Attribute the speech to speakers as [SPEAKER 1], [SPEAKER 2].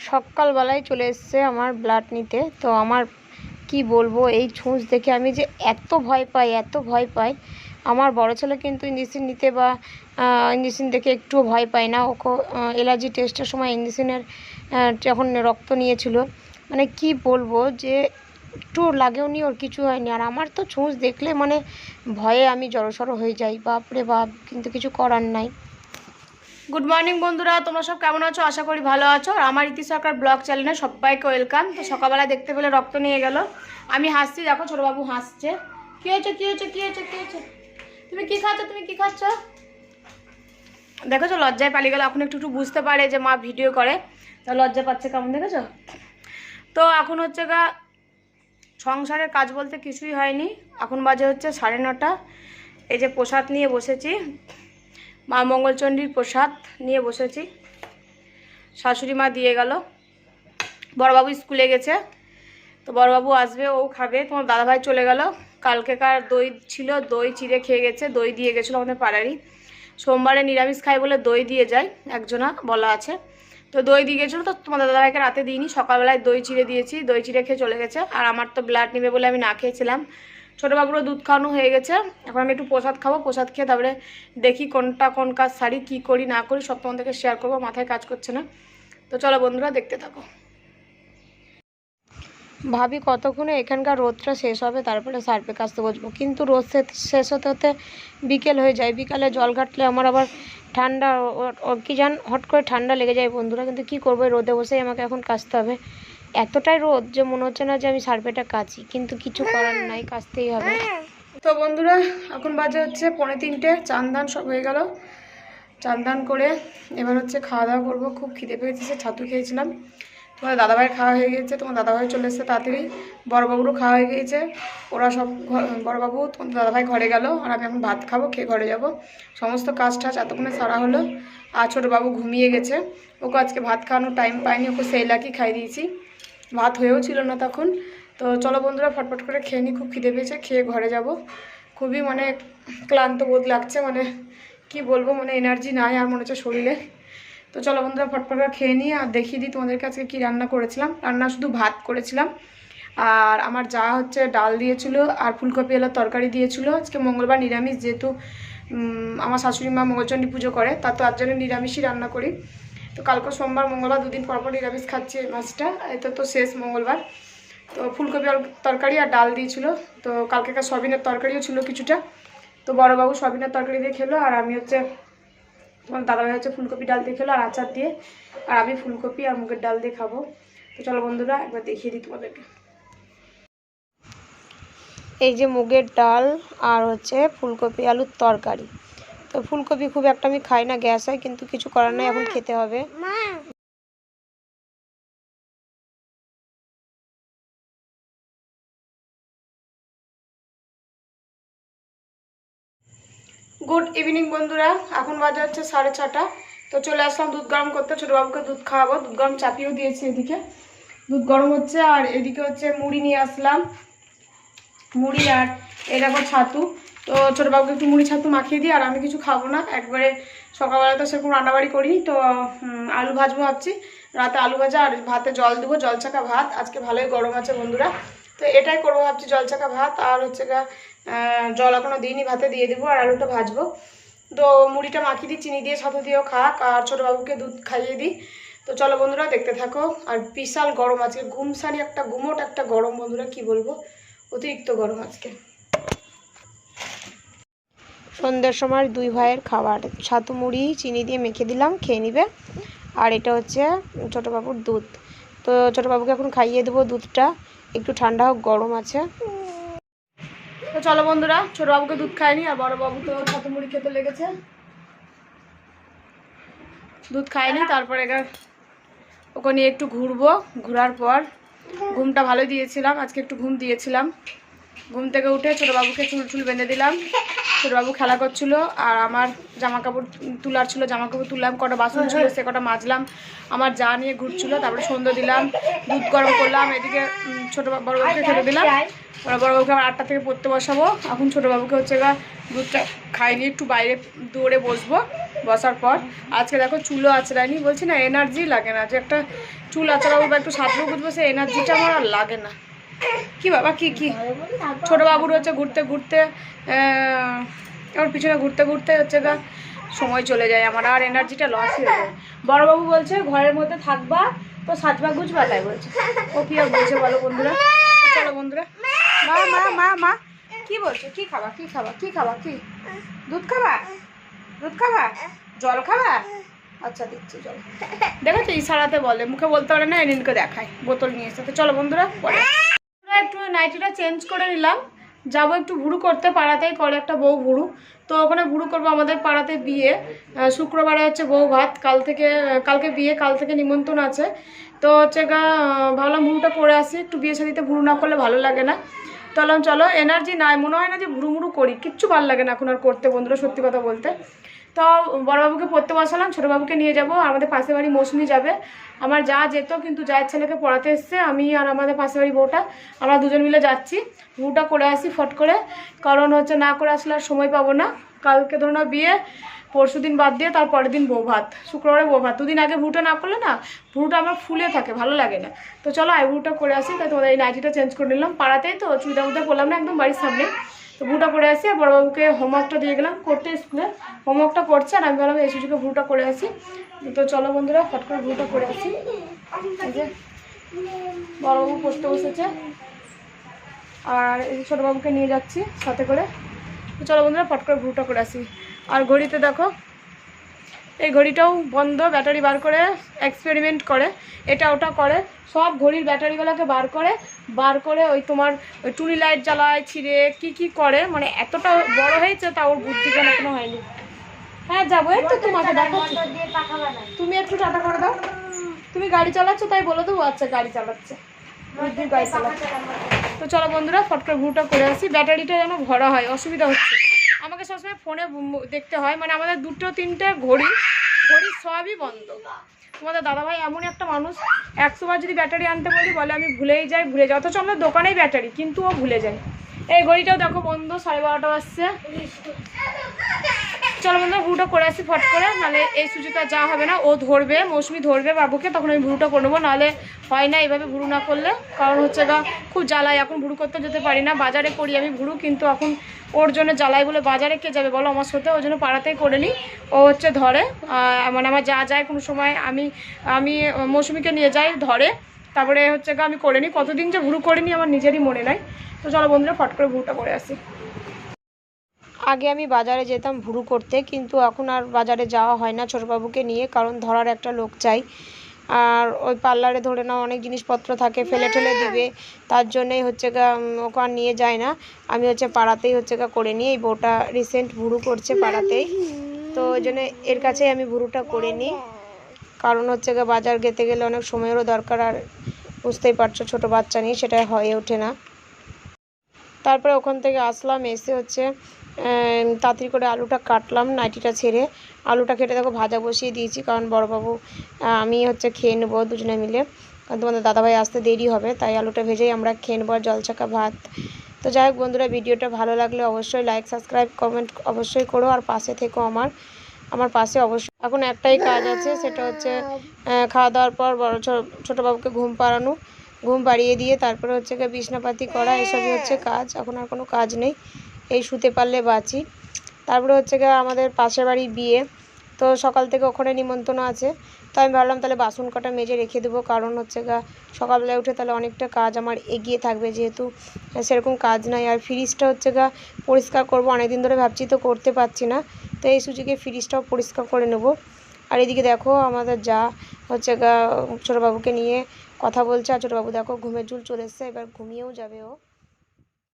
[SPEAKER 1] সকালবেলায় চলে এসছে আমার ব্লাড নিতে। তো আমার কি বলব, এই ছুঁচ দেখে আমি যে এত ভয় পাই, এত ভয় পাই। আমার বড় ছেলে কিন্তু ইঞ্জেকশন নিতে বা ইঞ্জেকশন দেখে একটু ভয় পায় না। ওকে এলার্জি টেস্টের সময় ইঞ্জেকশনের যখন রক্ত নিয়েছিল। মানে কি বলব যে, একটু লাগেও নি ওর, কিছু হয়নি। আর আমার তো ছুঁচ দেখলে মানে ভয়ে আমি জড়সড় হয়ে যাই। বাপরে বাপ, কিন্তু কিছু করার নাই। গুড মর্নিং বন্ধুরা। তোমরা সব কেমন আছো? আশা করি ভালো আছো। আর আমার ইতি সরকার ব্লগ চ্যানেলে সবাইকে ওয়েলকাম তো সকালবেলা দেখতে পেলে রক্ত নিয়ে গেল। আমি হাসছি, দেখো ছোটবাবু হাসছে। কী হয়েছে কী হয়েছে কী হয়েছে কী হয়েছে? তুমি কী খাচ্ছ, তুমি কী খাচ্ছ? দেখেছ, লজ্জায় পালিয়ে গেল। এখন একটু একটু বুঝতে পারে যে মা ভিডিও করে। তা লজ্জা পাচ্ছে কেমন, দেখেছ? তো এখন হচ্ছে গা, সংসারের কাজ বলতে কিছুই হয়নি। এখন বাজে হচ্ছে সাড়ে নটা। এই যে প্রসাদ নিয়ে বসেছি। মা মঙ্গলচণ্ডীর প্রসাদ নিয়ে বসেছি। শাশুড়ি মা দিয়ে গেল। বড়বাবু স্কুলে গেছে। তো বড়বাবু আসবে, ও খাবে। তোমার দাদাভাই চলে গেল। কালকেকার দই ছিল, দই চিড়ে খেয়ে গেছে, দই দিয়ে গেছিল আমাদের পাড়ারই। সোমবারে নিরামিষ খাই বলে দই দিয়ে যায়, একজনা বলা আছে। তো দই দিয়ে গেছিল তো তোমার দাদাভাইকে রাতে দিইনি। সকালবেলায় দই চিড়ে দিয়েছি, দই চিড়ে খেয়ে চলে গেছে। আর আমার তো ব্লাড নেবে বলে আমি না খেয়েছিলাম। ছোটো বাবুরও দুধ খাওয়ানো হয়ে গেছে। এখন আমি একটু প্রসাদ খাব, প্রসাদ খেয়ে তারপরে দেখি কোনটা কোন কাজ সারি কী করি, না করি, সব তোমাদেরকে শেয়ার করব, মাথায় কাজ করছে না। তো চলো বন্ধুরা, দেখতে থাকো। ভাবি কতক্ষণে এখানকার রোদটা শেষ হবে, তারপরে সার্পে কাজতে বসবো। কিন্তু রোদ শেষ হতে হতে বিকেল হয়ে যায়। বিকালে জল ঘাটলে আমার আবার ঠান্ডা কি জান, হট করে ঠান্ডা লেগে যায় বন্ধুরা। কিন্তু কি করব রোদে বসেই আমাকে এখন কাচতে হবে। এতটাই রোদ যে মনে হচ্ছে না যে আমি সার্পেটা কাচি, কিন্তু কিছু করার নাই, কাচতেই হবে। তো বন্ধুরা, এখন বাজে হচ্ছে পৌনে তিনটে, চান দান সব হয়ে গেল। চান দান করে এবার হচ্ছে খাওয়া দাওয়া করব। খুব খিদে পেয়েছে ছাতু খেয়েছিলাম। তোমার দাদাভাই খাওয়া হয়ে গিয়েছে, তোমার দাদাভাই চলে এসেছে তাড়াতাড়ি। বড়বাবুরও খাওয়া হয়ে গিয়েছে। ওরা সব বড়বাবু তোমার দাদাভাই ঘরে গেল। আর আমি এখন ভাত খাব, খেয়ে ঘরে যাব। সমস্ত কাজ টাজ এতক্ষণে সারা হলো। আর ছোটোবাবু ঘুমিয়ে গেছে। ওকে আজকে ভাত খাওয়ানোর টাইম পাইনি, ওকে সেই সেইলাকি খাই দিয়েছি। ভাত হয়েও ছিল না তখন। তো চলো বন্ধুরা, ফটফট করে খেয়ে নিই খুব খিদে পেয়েছে, খেয়ে ঘরে যাব। খুবই মানে ক্লান্ত বোধ লাগছে মানে কি বলব মানে এনার্জি নাই আর মনে হচ্ছে শরীরে। তো চলো বন্ধুরা, ফটফট খেয়ে নিই আর দেখিয়ে দিই তোমাদেরকে আজকে কী রান্না করেছিলাম। রান্না শুধু ভাত করেছিলাম। আর আমার যা হচ্ছে ডাল দিয়েছিল আর ফুলকপি এলার তরকারি দিয়েছিল। আজকে মঙ্গলবার নিরামিষ, যেহেতু আমার শাশুড়ি মা মঙ্গলচণ্ডী পুজো করে, তা তো তার জন্য নিরামিষই রান্না করি। তো কালকে সোমবার, মঙ্গলবার দুদিন পর পর নিরামিষ খাচ্ছি এই মাছটা। এটা তো শেষ মঙ্গলবার। তো ফুলকপি আর তরকারি আর ডাল দিয়েছিল। তো কালকেকার সবিনের তরকারিও ছিল কিছুটা। তো বড়োবাবু সবিনের তরকারি দিয়ে খেলো আর আমি হচ্ছে তোমার দাদাভাই হচ্ছে ফুলকপি ডাল দিয়ে খেলো আর আচার দিয়ে। আর আমি ফুলকপি আর মুগের ডাল দিয়ে খাব। তো চলো বন্ধুরা, একবার দেখিয়ে দিই তোমাদেরকে। এই যে মুগের ডাল আর হচ্ছে ফুলকপি আলুর তরকারি। তো ফুলকপি খুব একটা আমি খাই না, গ্যাস হয়, কিন্তু কিছু করার নাই, এখন খেতে হবে। গুড ইভিনিং বন্ধুরা। এখন বাজে হচ্ছে সাড়ে ছটা। তো চলে আসলাম দুধ গরম করতে। ছোটো বাবুকে দুধ খাওয়াবো। দুধ গরম চাপিয়েও দিয়েছি এদিকে। দুধ গরম হচ্ছে আর এদিকে হচ্ছে মুড়ি নিয়ে আসলাম। মুড়ি আর দেখো ছাতু। তো ছোটো বাবুকে একটু মুড়ি ছাতু মাখিয়ে দিই, আর আমি কিছু খাব না। একবারে সকালবেলা তো সেরকম রান্নাবাড়ি করিনি, তো আলু ভাজবো ভাবছি। রাতে আলু ভাজা আর ভাতে জল দেবো। জল চাকা ভাত। আজকে ভালোই গরম আছে বন্ধুরা। তো এটাই করব, ভাবছি জল চাকা ভাত আর হচ্ছে গা জল এখনও দিইনি, ভাতে দিয়ে দেবো আর আলুটা ভাজবো। তো মুড়িটা মাখিয়ে দিই, চিনি দিয়ে ছাতু দিয়েও খাক আর ছোটো বাবুকে দুধ খাইয়ে দিই। তো চলো বন্ধুরা, দেখতে থাকো। আর বিশাল গরম আজকে, ঘুমসানি একটা গুমোট একটা গরম বন্ধুরা, কি বলব? অতিরিক্ত গরম আজকে। সন্ধ্যের সময় দুই ভাইয়ের খাবার ছাতু মুড়ি, চিনি দিয়ে মেখে দিলাম, খেয়ে নিবে। আর এটা হচ্ছে ছোটো বাবুর দুধ। তো ছোটো বাবুকে এখন খাইয়ে দেবো দুধটা। একটু ঠান্ডা হোক, গরম আছে। তো চলো বন্ধুরা ছোট বাবুকে দুধ খায়নি আর বড় বাবু তো ছাতু মুড়ি খেতে লেগেছে। দুধ খায়নি তারপরে নিয়ে একটু ঘুরবো। ঘোরার পর ঘুমটা ভালোই দিয়েছিলাম, আজকে একটু ঘুম দিয়েছিলাম। ঘুম থেকে উঠে ছোটো বাবুকে চুল চুল বেঁধে দিলাম। ছোটো বাবু খেলা করছিল আর আমার জামা কাপড় তোলার ছিল জামা কাপড় তুললাম, কটা বাসন ছিল, সে কটা মাজলাম। আমার যা নিয়ে ঘুরছিল, তারপরে সন্ধ্যে দিলাম, দুধ গরম করলাম, এদিকে ছোটো বড় বাবুকে দিলাম। ওরা বড় বাবুকে আটটা থেকে পড়তে বসাবো। এখন ছোটো বাবুকে হচ্ছে দুধটা নিয়ে একটু বাইরে দৌড়ে বসবো বসার পর। আজকে দেখো চুলও আঁচড়ায়নি, বলছি না এনার্জি লাগে না। যে একটা চুল আঁচড়াবো বা একটু সাঁতরে বুঝব, সেই এনার্জিটা আমার আর লাগে না। কি বাবা কি কি? ছোট বাবুর হচ্ছে ঘুরতে ঘুরতে আহ, ওর পিছনে ঘুরতে ঘুরতে হচ্ছে গা সময় চলে যায় আমার আর এনার্জিটা লস হয়ে যায়। বড়বাবু বলছে ঘরের মধ্যে থাকবা তো সাজবা গুজবা তাই বলছে। ও কি আর বলছে বলো বন্ধুরা? চলো বন্ধুরা। মা মা মা মা। কি বলছো? কি খাবা কি খাবা কি খাবা কি? দুধ খাবা? দুধ খাবা? জল খাবা? আচ্ছা দিচ্ছি জল। দেখো তো ইশারাতে বলে মুখে বলতে পারে না এনিনকে দেখায় বোতল নিয়ে এসে তো চলো বন্ধুরা পরে। আমরা একটু নাইটিটা চেঞ্জ করে নিলাম। যাব একটু ভুরু করতে, পাড়াতেই করে একটা বউ ভুরু। তো ওখানে ভুরু করব আমাদের পাড়াতে বিয়ে। শুক্রবারে হচ্ছে বউ ভাত। কাল থেকে কালকে বিয়ে, কাল থেকে নিমন্ত্রণ আছে। তো হচ্ছে গা ভাবলাম ভুরুটা করে আসি। একটু বিয়ে শাদিতে ভুরু না করলে ভালো লাগে না। তাহলে চলো এনার্জি নাই। মনে হয় না যে ভুরু মুরু করি। কিচ্ছু ভালো লাগে না এখন আর করতে বন্ধুরা, সত্যি কথা বলতে। তো বড়বাবুকে পড়তে বসালাম, ছোটোবাবুকে নিয়ে যাব আমাদের পাশের বাড়ি মৌসুমি যাবে। আমার যা যেত, কিন্তু যায়ের ছেলেকে পড়াতে এসছে, আমি আর আমাদের পাশের বাড়ি বউটা, আমরা দুজন মিলে যাচ্ছি। ভুটা করে আসি ফট করে, কারণ হচ্ছে না করে আসলে আর সময় পাবো না। কালকে ধরুন না বিয়ে পরশু দিন বাদ দিয়ে তার পরের দিন বউ ভাত, শুক্রবারে বউ ভাত। দুদিন আগে ভুটা না করলে না ভুটা আমার ফুলে থাকে, ভালো লাগে না। তো চলো আইব্রুটা করে আসি, তাই তোমাদের এই নাইটিটা চেঞ্জ করে নিলাম। পাড়াতেই তো চুড়িদার মধ্যে করলাম না, একদম বাড়ির সামনে। তো ভুটা করে আসি আর বড় বাবুকে হোমওয়ার্কটা দিয়ে গেলাম, করতে স্কুলে। হোমওয়ার্কটা করছে আর আমি বললাম, এই সুযোগে ভুটা করে আসি। তো চলো বন্ধুরা, ফট করে ভুটা করে আসি। যে বড়বাবু পড়তে বসেছে। আর ছোটোবাবুকে নিয়ে যাচ্ছি সাথে করে। তো চলো বন্ধুরা, ফট করে ভুটা করে আসি। আর ঘড়িতে দেখো এই ঘড়িটাও বন্ধ ব্যাটারি বার করে এক্সপেরিমেন্ট করে। এটা ওটা করে সব ঘড়ির ব্যাটারিগুলোকে বার করে বার করে ওই তোমার ওই টুনি লাইট জ্বালায় ছিঁড়ে কি কি করে মানে এতটা বড় হয়েছে তা ওর বুদ্ধি কেন এখনও হয়নি। হ্যাঁ যাব এই তো তোমাকে দেখো তুমি একটু টাটা করে দাও। তুমি গাড়ি চালাচ্ছ তাই বলে দেবো আচ্ছা গাড়ি চালাচ্ছে। গাড়ি চালাচ্ছে। তো চলো বন্ধুরা ফট করে ভুটা করে আসি। ব্যাটারিটা যেন ভরা হয় অসুবিধা হচ্ছে। আমাকে সবসময় ফোনে দেখতে হয়। মানে আমাদের দুটো, তিনটে ঘড়ি ঘড়ি সবই বন্ধ। তোমাদের দাদাভাই এমন একটা মানুষ। একশো বার যদি ব্যাটারি আনতে বলি, বলে আমি ভুলেই যাই, ভুলে যাই। অথচ আমাদের দোকানেই ব্যাটারি, কিন্তু ও ভুলে যায়। এই ঘড়িটাও দেখো বন্ধ, সাড়ে বারোটা বাজছে চলো বন্ধু ভুরুটা করে আসি ফট করে নাহলে এই সুযোগটা যা হবে না, ও ধরবে, মৌসুমি ধরবে বাবুকে, তখন আমি ভুরুটা করে নেব নাহলে হয় না এইভাবে ভুরু না করলে। কারণ হচ্ছে গা, খুব জ্বালায়, এখন ভুরু করতে যেতে পারি না, বাজারে করি আমি ভুরু, কিন্তু এখন ওর জন্য জ্বালাই বলে বাজারে কে যাবে বলো, আমার সাথে ওই জন্য পাড়াতেই করে নিই ও হচ্ছে ধরে মানে আমার যা যায় কোনো সময় আমি আমি মৌসুমিকে নিয়ে যাই ধরে, তারপরে হচ্ছে গা আমি করে নিই কতদিন যে ভুরু করে নিই আমার নিজেরই মনে নাই। তো চলো বন্ধুরা, ফট করে ভুরুটা করে আসি। আগে আমি বাজারে যেতাম ভুরু করতে, কিন্তু এখন আর বাজারে যাওয়া হয় না ছোটবাবুকে নিয়ে, কারণ ধরার একটা লোক চাই। আর ওই পার্লারে ধরে নাও অনেক জিনিসপত্র থাকে, ফেলে ঠেলে দিবে, তার জন্যই হচ্ছে গা ওকে নিয়ে যায় না। আমি হচ্ছে পাড়াতেই হচ্ছে গা করে নিই, এই বউটা রিসেন্ট ভুরু করছে পাড়াতেই। তো ওই জন্য এর কাছেই আমি ভুরুটা করে নিই। কারণ হচ্ছে গা বাজার যেতে গেলে অনেক সময়েরও দরকার, আর বুঝতেই পারছ ছোট বাচ্চা নিয়ে সেটা হয়ে ওঠে না। তারপরে ওখান থেকে আসলাম, এসে হচ্ছে তাড়াতাড়ি করে আলুটা কাটলাম নাইটিটা ছেড়ে। আলুটা কেটে দেখো ভাজা বসিয়ে দিয়েছি, কারণ বড়বাবু আমি হচ্ছে খেয়ে নেব দুজনে মিলে। কারণ তোমাদের দাদাভাই আসতে দেরি হবে, তাই আলুটা ভেজেই আমরা খেয়ে নেব আর জলছাকা ভাত। তো যাই হোক বন্ধুরা, ভিডিওটা ভালো লাগলে অবশ্যই লাইক সাবস্ক্রাইব কমেন্ট অবশ্যই করো আর পাশে থেকো আমার। আমার পাশে অবশ্যই এখন একটাই কাজ আছে, সেটা হচ্ছে খাওয়া দাওয়ার পর বড় ছো- ছোটো বাবুকে ঘুম পাড়ানো। ঘুম পাড়িয়ে দিয়ে তারপরে হচ্ছে গিয়ে বিছনাপাতি করা, এসবই হচ্ছে কাজ। এখন আর কোনো কাজ নেই। এই শুতে পারলে বাঁচি। তারপরে হচ্ছে গিয়ে আমাদের পাশের বাড়ি বিয়ে। তো সকাল থেকে ওখানে নিমন্ত্রণ আছে। তো আমি ভাবলাম তাহলে বাসন কটা মেজে রেখে দেবো। কারণ হচ্ছে গা সকালবেলায় উঠে তাহলে অনেকটা কাজ আমার এগিয়ে থাকবে যেহেতু সেরকম কাজ নাই। আর ফ্রিজটা হচ্ছে গা পরিষ্কার করব। অনেকদিন ধরে ভাবছি তো করতে পারছি না। তো এই সুযোগে ফ্রিজটাও পরিষ্কার করে নেব। আর এদিকে দেখো আমাদের যা হচ্ছে গা ছোটোবাবুকে নিয়ে কথা বলছে। আর ছোটোবাবু দেখো ঘুমের ঝুল চলে এসছে। এবার ঘুমিয়েও যাবে ও।